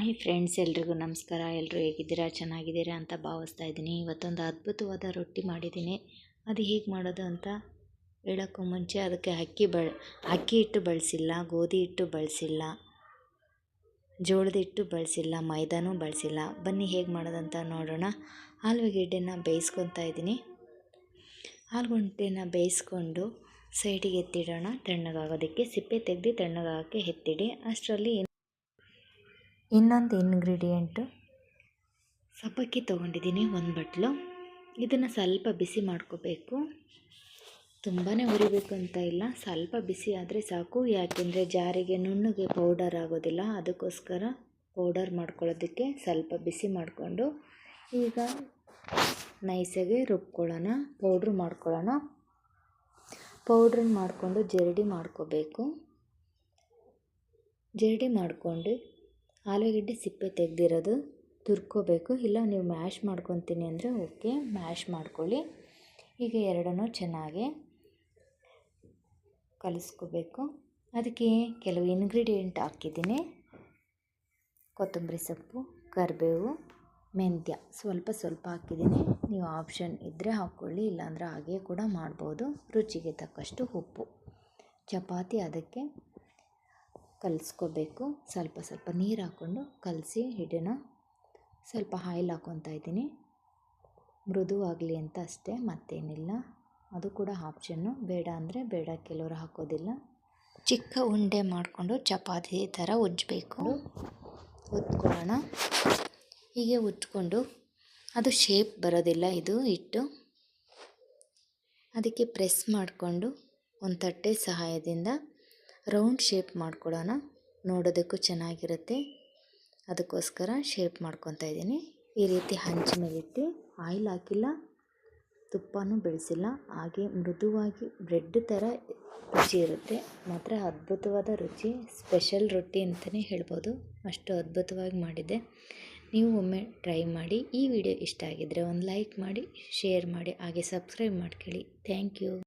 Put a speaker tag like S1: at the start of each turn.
S1: Hi friends, ಎಲ್ರಿಗೂ ನಮಸ್ಕಾರ. ಎಲ್ಲರೂ ಹೇಗಿದ್ದೀರಾ? ಚೆನ್ನಾಗಿದ್ದೀರಾ ಅಂತ ಭಾವಿಸ್ತಾ ಇದ್ದೀನಿ. ಇವತ್ತೊಂದು ಅದ್ಭುತವಾದ ರೊಟ್ಟಿ ಮಾಡಿದ್ದೀನಿ. ಅದು ಹೇಗೆ ಮಾಡೋದು ಅಂತ ಹೇಳೋಕ್ಕೂ ಮುಂಚೆ ಅದಕ್ಕೆ ಅಕ್ಕಿ ಬಳ, ಅಕ್ಕಿ ಹಿಟ್ಟು ಬಳಸಿಲ್ಲ, ಗೋಧಿ ಹಿಟ್ಟು ಬಳಸಿಲ್ಲ, ಜೋಳದ ಹಿಟ್ಟು ಬಳಸಿಲ್ಲ, ಮೈದಾನೂ ಬಳಸಿಲ್ಲ. ಬನ್ನಿ ಹೇಗೆ ಮಾಡೋದಂತ ನೋಡೋಣ. ಆಲೂಗೆಡ್ಡೆನ ಬೇಯಿಸ್ಕೊತಾ ಇದ್ದೀನಿ. ಆಲೂಗಡ್ಡೆನ ಬೇಯಿಸ್ಕೊಂಡು ಸೈಡಿಗೆ ಎತ್ತಿಡೋಣ. ತಣ್ಣಗಾಗೋದಕ್ಕೆ, ಸಿಪ್ಪೆ ತೆಗೆದು ತಣ್ಣಗಾಗೋಕ್ಕೆ ಎತ್ತಿಡಿ. ಅಷ್ಟರಲ್ಲಿ ಇನ್ನೊಂದು ಇನ್ಗ್ರೀಡಿಯೆಂಟು ಸಬ್ಬಕ್ಕಿ ತೊಗೊಂಡಿದ್ದೀನಿ ಒಂದು ಬಟ್ಲು. ಇದನ್ನು ಸ್ವಲ್ಪ ಬಿಸಿ ಮಾಡ್ಕೋಬೇಕು. ತುಂಬಾ ಹುರಿಬೇಕು ಅಂತ ಇಲ್ಲ. ಸ್ವಲ್ಪ ಬಿಸಿ ಆದರೆ ಸಾಕು. ಯಾಕೆಂದರೆ ಜಾರಿಗೆ ನುಣ್ಣಗೆ ಪೌಡರ್ ಆಗೋದಿಲ್ಲ. ಅದಕ್ಕೋಸ್ಕರ ಪೌಡರ್ ಮಾಡ್ಕೊಳ್ಳೋದಕ್ಕೆ ಸ್ವಲ್ಪ ಬಿಸಿ ಮಾಡಿಕೊಂಡು ಈಗ ನೈಸಾಗೆ ರುಬ್ಕೊಳ್ಳೋಣ. ಪೌಡ್ರ್ ಮಾಡ್ಕೊಳ್ಳೋಣ. ಪೌಡ್ರನ್ನ ಮಾಡಿಕೊಂಡು ಜರಡಿ ಮಾಡ್ಕೋಬೇಕು. ಜರಡಿ ಮಾಡಿಕೊಂಡು ಆಲೂಗೆಡ್ಡೆ ಸಿಪ್ಪೆ ತೆಗೆದಿರೋದು ತುರ್ಕೋಬೇಕು. ಇಲ್ಲ, ನೀವು ಮ್ಯಾಶ್ ಮಾಡ್ಕೊತೀನಿ ಅಂದರೆ ಓಕೆ, ಮ್ಯಾಶ್ ಮಾಡ್ಕೊಳ್ಳಿ. ಈಗ ಎರಡನ್ನೂ ಚೆನ್ನಾಗಿ ಕಲಿಸ್ಕೋಬೇಕು. ಅದಕ್ಕೆ ಕೆಲವು ಇನ್ಗ್ರೀಡಿಯೆಂಟ್ ಹಾಕಿದ್ದೀನಿ. ಕೊತ್ತಂಬರಿ ಸೊಪ್ಪು, ಕರಿಬೇವು, ಮೆಂತ್ಯ. ಸ್ವಲ್ಪ ಸ್ವಲ್ಪ ಹಾಕಿದ್ದೀನಿ. ನೀವು ಆಪ್ಷನ್ ಇದ್ದರೆ ಹಾಕ್ಕೊಳ್ಳಿ, ಇಲ್ಲಾಂದರೆ ಹಾಗೆ ಕೂಡ ಮಾಡ್ಬೋದು. ರುಚಿಗೆ ತಕ್ಕಷ್ಟು ಉಪ್ಪು. ಚಪಾತಿ ಅದಕ್ಕೆ ಕಲಿಸ್ಕೋಬೇಕು. ಸ್ವಲ್ಪ ಸ್ವಲ್ಪ ನೀರು ಹಾಕ್ಕೊಂಡು ಕಲಸಿ ಹಿಡೋಣ ಸ್ವಲ್ಪ ಆಯಿಲ್ ಹಾಕ್ಕೊತಾ ಇದ್ದೀನಿ. ಮೃದುವಾಗಲಿ ಅಂತ ಅಷ್ಟೇ, ಮತ್ತೇನಿಲ್ಲ. ಅದು ಕೂಡ ಆಪ್ಷನ್ನು ಬೇಡ ಅಂದರೆ ಬೇಡ, ಕೆಲವರು ಹಾಕೋದಿಲ್ಲ. ಚಿಕ್ಕ ಉಂಡೆ ಮಾಡಿಕೊಂಡು ಚಪಾತಿ ಥರ ಉಜ್ಜಬೇಕು. ಉತ್ಕೊಳ್ಳೋಣ ಹೀಗೆ ಉಜ್ಕೊಂಡು ಅದು ಶೇಪ್ ಬರೋದಿಲ್ಲ ಇದು ಹಿಟ್ಟು. ಅದಕ್ಕೆ ಪ್ರೆಸ್ ಮಾಡಿಕೊಂಡು ಒಂದು ತಟ್ಟೆ ಸಹಾಯದಿಂದ ರೌಂಡ್ ಶೇಪ್ ಮಾಡ್ಕೊಡೋಣ. ನೋಡೋದಕ್ಕೂ ಚೆನ್ನಾಗಿರುತ್ತೆ. ಅದಕ್ಕೋಸ್ಕರ ಶೇಪ್ ಮಾಡ್ಕೊತಾ ಇದ್ದೀನಿ. ಈ ರೀತಿ ಹಂಚು ಆಯಿಲ್ ಹಾಕಿಲ್ಲ. ತುಪ್ಪನೂ ಬೆಳೆಸಿಲ್ಲ. ಹಾಗೆ ಮೃದುವಾಗಿ ಬ್ರೆಡ್ ಥರ ರುಚಿ ಇರುತ್ತೆ. ಮಾತ್ರ ಅದ್ಭುತವಾದ ರುಚಿ. ಸ್ಪೆಷಲ್ ರೊಟ್ಟಿ ಅಂತಲೇ ಹೇಳ್ಬೋದು. ಅಷ್ಟು ಅದ್ಭುತವಾಗಿ ಮಾಡಿದ್ದೆ ನೀವು ಒಮ್ಮೆ ಟ್ರೈ ಮಾಡಿ. ಈ ವಿಡಿಯೋ ಇಷ್ಟ ಆಗಿದ್ದರೆ ಒಂದು ಲೈಕ್ ಮಾಡಿ, ಶೇರ್ ಮಾಡಿ, ಹಾಗೆ ಸಬ್ಸ್ಕ್ರೈಬ್ ಮಾಡ್ಕೊಳ್ಳಿ. Thank you.